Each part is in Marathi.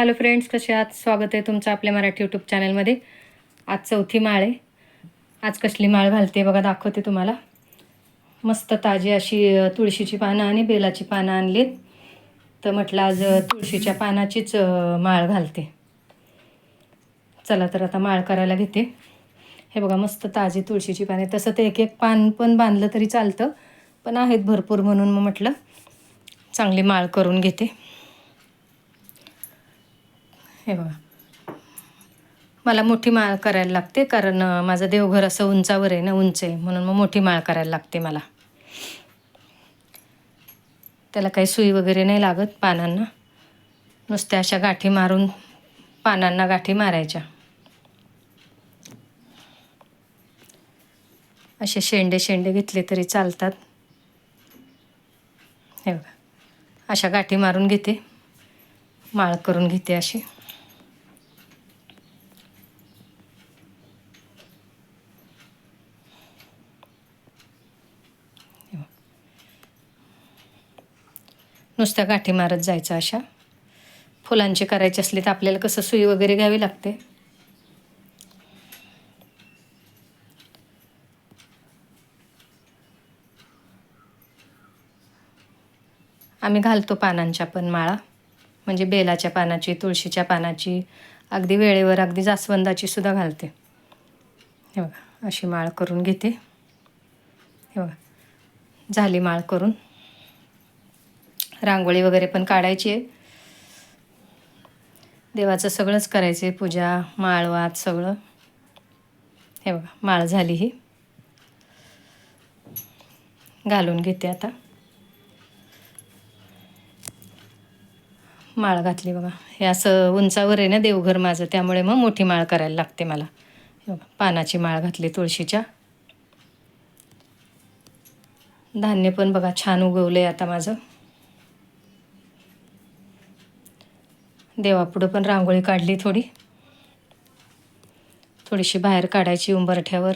हॅलो फ्रेंड्स कसे आहात? स्वागत आहे तुमचं आपल्या मराठी यूट्यूब चॅनलमध्ये आज चौथी माळ आहे. आज कसली माळ घालते बघा दाखवते तुम्हाला. मस्त ताजी अशी तुळशीची पानं आणि बेलाची पानं आणलीत. तर म्हटलं आज तुळशीच्या पानाचीच माळ घालते. चला तर आता माळ करायला घेते. हे बघा मस्त ताजी तुळशीची पाने तसं ते एक एक पान पण बांधलं तरी चालतं. पण आहेत भरपूर म्हणून मग म्हटलं चांगली माळ करून घेते. हे बघा. मला मोठी माळ करायला लागते कारण माझं देवघर असं उंचावर आहे ना उंच आहे म्हणून मग मोठी माळ करायला लागते मला. त्याला काही सुई वगैरे नाही लागत पानांना. नुसत्या अशा गाठी मारून पानांना गाठी मारायच्या. असे शेंडे शेंडे घेतले तरी चालतात. हे बघा. अशा गाठी मारून घेते. माळ करून घेते अशी. नुसत्या गाठी मारत जायचं अशा. फुलांची करायची असली तर आपल्याला कसं सुई वगैरे घ्यावी लागते? आम्ही घालतो पानांच्या पण माळा. म्हणजे बेलाच्या पानाची तुळशीच्या पानाची अगदी वेळेवर अगदी जास्वंदाची सुद्धा घालते. हे बघा अशी माळ करून घेते. हे बघा झाली माळ करून. रांगोळी वगैरे पण काढायची आहे. देवाचं सगळंच करायचं आहे पूजा माळवात सगळं. हे बघा माळ झाली ही. घालून घेते आता. माळ घातली बघा. हे असं उंचावर आहे ना देवघर माझं त्यामुळे मग मोठी माळ करायला लागते मला. बघा पानाची माळ घातली तुळशीच्या. धान्य पण बघा छान उगवलं आहे आता माझं. देवापुढं पण रांगोळी काढली थोडी. थोडीशी बाहेर काढायची उंबरठ्यावर.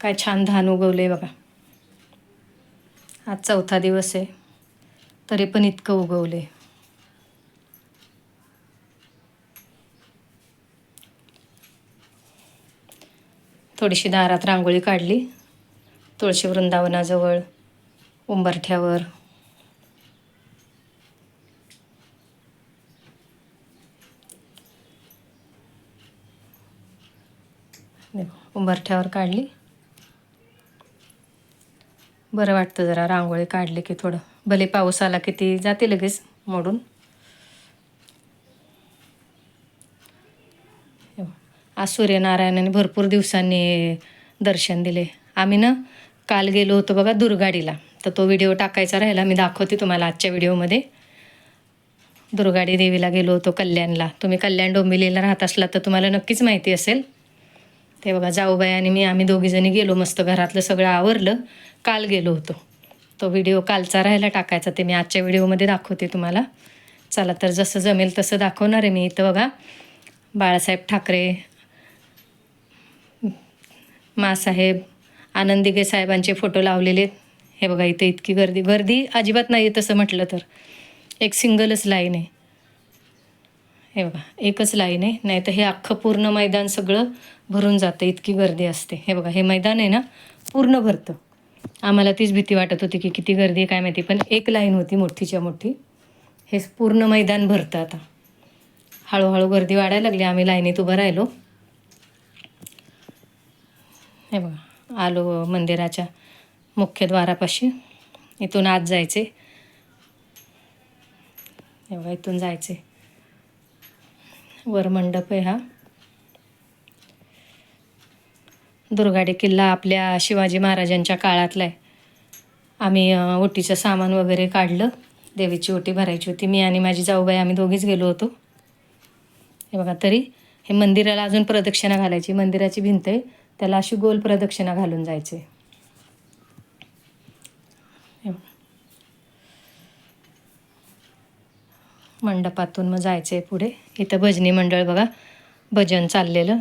काय छान धान उगवले बघा. आज चौथा दिवस आहे तरी पण इतकं उगवले थोडीशी दारात रांगोळी काढली तुळशी वृंदावनाजवळ. उंबरठ्यावर. उंबरठ्यावर काढली. बरं वाटतं जरा रांगोळी काढली की थोडं. भले पाऊस आला की ती जाते लगेच मोडून. आज सूर्यनारायणाने भरपूर दिवसांनी दर्शन दिले. आम्ही ना काल गेलो होतो बघा दुर्गाडीला. तर तो व्हिडिओ टाकायचा राहिला. मी दाखवते तुम्हाला आजच्या व्हिडिओमध्ये दुर्गाडी देवीला गेलो होतो कल्याणला. तुम्ही कल्याण डोंबिवलीला राहत असला तर तुम्हाला नक्कीच माहिती असेल. ते बघा जाऊबाई आणि मी आम्ही दोघीजणी गेलो. मस्त घरातलं सगळं आवरलं. काल गेलो होतो. तो व्हिडिओ कालचा राहायला टाकायचा. ते मी आजच्या व्हिडिओमध्ये दाखवते तुम्हाला. चला तर जसं जमेल तसं दाखवणार आहे मी इथं बघा. बाळासाहेब ठाकरे मासाहेब आनंदिगे साहेबांचे फोटो लावलेले. हे बघा इथे इतकी गर्दी. गर्दी अजिबात नाही आहे तसं म्हटलं तर. एक सिंगलच लाईन आहे. हे बघा एकच लाईन आहे. नाही तर हे अख्खं पूर्ण मैदान सगळं भरून जातं. इतकी गर्दी असते. हे बघा हे मैदान आहे ना पूर्ण भरतं. आम्हाला तीच भीती वाटत होती की किती गर्दी आहे काय माहिती. पण एक लाईन होती मोठीच्या मोठी. हे पूर्ण मैदान भरतं आता. हळूहळू गर्दी वाढायला लागली. आम्ही लाईनीत उभं राहिलो. हे बघा आलो मंदिराच्या मुख्यद्वारापाशी. इथून आत जायचे. हे बघा इथून जायचे. वर मंडप आहे हा. दुर्गाडे किल्ला आपल्या शिवाजी महाराजांच्या काळातला आहे. आम्ही ओटीचं सामान वगैरे काढलं. देवीची ओटी भरायची होती. मी आणि माझी जाऊबाई आम्ही दोघीच गेलो होतो. हे बघा तरी हे मंदिराला अजून प्रदक्षिणा घालायची. मंदिराची भिंत आहे. त्याला अशी गोल प्रदक्षिणा घालून जायचे हे बघा. मंडपातून मग जायचं आहे पुढे. इथं भजनी मंडळ बघा भजन चाललेलं.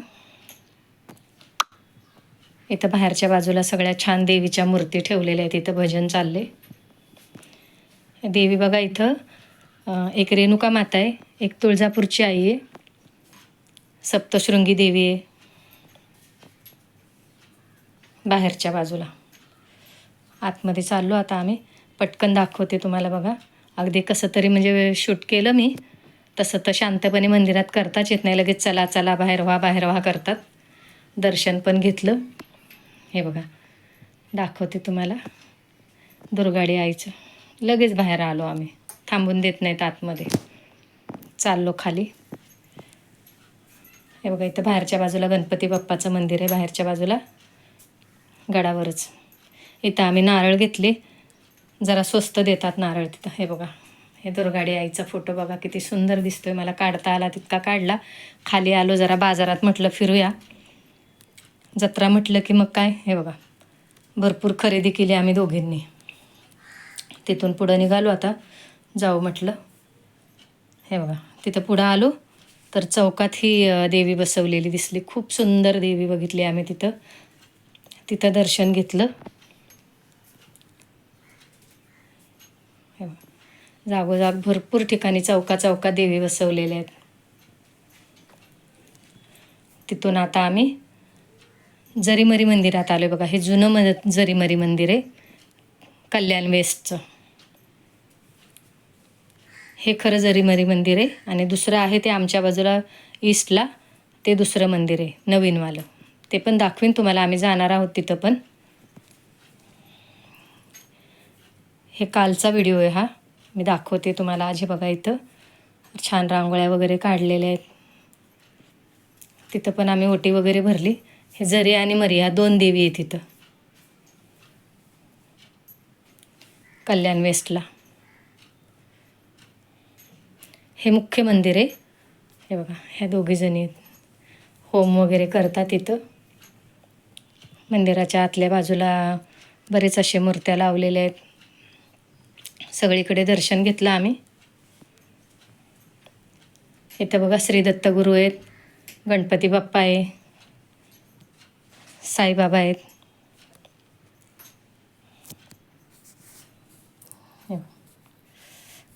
इथं बाहेरच्या बाजूला सगळ्या छान देवीच्या मूर्ती ठेवलेल्या आहेत इथं भजन चालले देवी बघा इथं एक रेणुका माता आहे एक तुळजापूरची आई आहे. सप्तशृंगी देवी आहे. बाहेरच्या बाजूला. आतमध्ये चाललो आता आम्ही. पटकन दाखवते तुम्हाला बघा. अगदी कसं तरी म्हणजे शूट केलं मी. तसं तर शांतपणे मंदिरात करताच येत नाही. लगेच चला चला बाहेर व्हा बाहेर व्हा करतात. दर्शन पण घेतलं. हे बघा दाखवते तुम्हाला. दुर्गाडी आईचं. लगेच बाहेर आलो आम्ही. थांबून देत नाहीत आतमध्ये. चाललो खाली. हे बघा इथं बाहेरच्या बाजूला गणपती बाप्पाचं मंदिर आहे. बाहेरच्या बाजूला गडावरच. इथं आम्ही नारळ घेतले. जरा स्वस्त देतात नारळ तिथं. हे बघा. हे दुर्गाडी आईचा फोटो बघा किती सुंदर दिसतोय. मला काढता आला तितका काढला. खाली आलो जरा बाजारात म्हटलं फिरूया. जत्रा म्हटलं की मग काय? हे बघा. भरपूर खरेदी केली आम्ही दोघींनी. तिथून पुढं निघालो आता. जाऊ म्हटलं. हे बघा. तिथं पुढं आलो. तर चौकात ही देवी बसवलेली दिसली. खूप सुंदर देवी बघितली आम्ही तिथं. तिथं दर्शन घेतलं हे बघा. जागोजाग भरपूर ठिकाणी चौका चौका देवी बसवलेल्या आहेत. तिथून आता आम्ही जरीमरी मंदिरात आलो बघा. हे जुनं म जरीमरी मंदिर आहे. कल्याण वेस्टचं. हे खरं जरीमरी मंदिर आहे आणि दुसरं आहे ते आमच्या बाजूला ईस्टला ते दुसरं मंदिर आहे नवीनवालं. ते पण दाखवीन तुम्हाला. आम्ही जाणार आहोत तिथं पण. हे कालचा व्हिडिओ आहे हा. मी दाखवते तुम्हाला आजी बघा इथं. छान रांगोळ्या वगैरे काढलेल्या आहेत. तिथं पण आम्ही ओटी वगैरे भरली. हे जरी आणि मरिया दोन देवी आहेत तिथं कल्याण वेस्टला. हे मुख्य मंदिर आहे. हे बघा ह्या दोघीजणी आहेत. होम वगैरे करतात इथं. मंदिराच्या आतल्या बाजूला बरेच असे मूर्त्या लावलेल्या आहेत. सगळीकडे दर्शन घेतलं आम्ही. इथं बघा श्री दत्त गुरु आहेत गणपती बाप्पा आहे साईबाबा आहेत.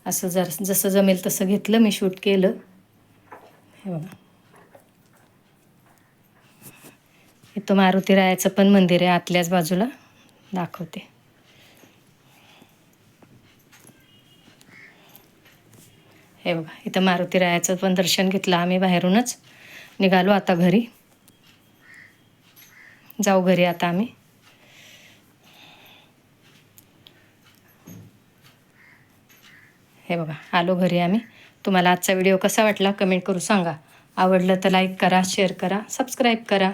असं जर जसं जमेल तसं घेतलं मी शूट केलं. हे बघा. इथं मारुती रायाचं पण मंदिर आहे आतल्याच बाजूला. दाखवते. हे बघा इथं मारुती रायाचं पण दर्शन घेतलं आम्ही बाहेरूनच. निघालो आता घरी. जाऊ घरी आता आम्ही. हे बघा आलो घरी आम्ही. तुम्हाला आजचा व्हिडिओ कसा वाटला कमेंट करू सांगा. आवडलं तर लाईक करा शेअर करा सबस्क्राईब करा.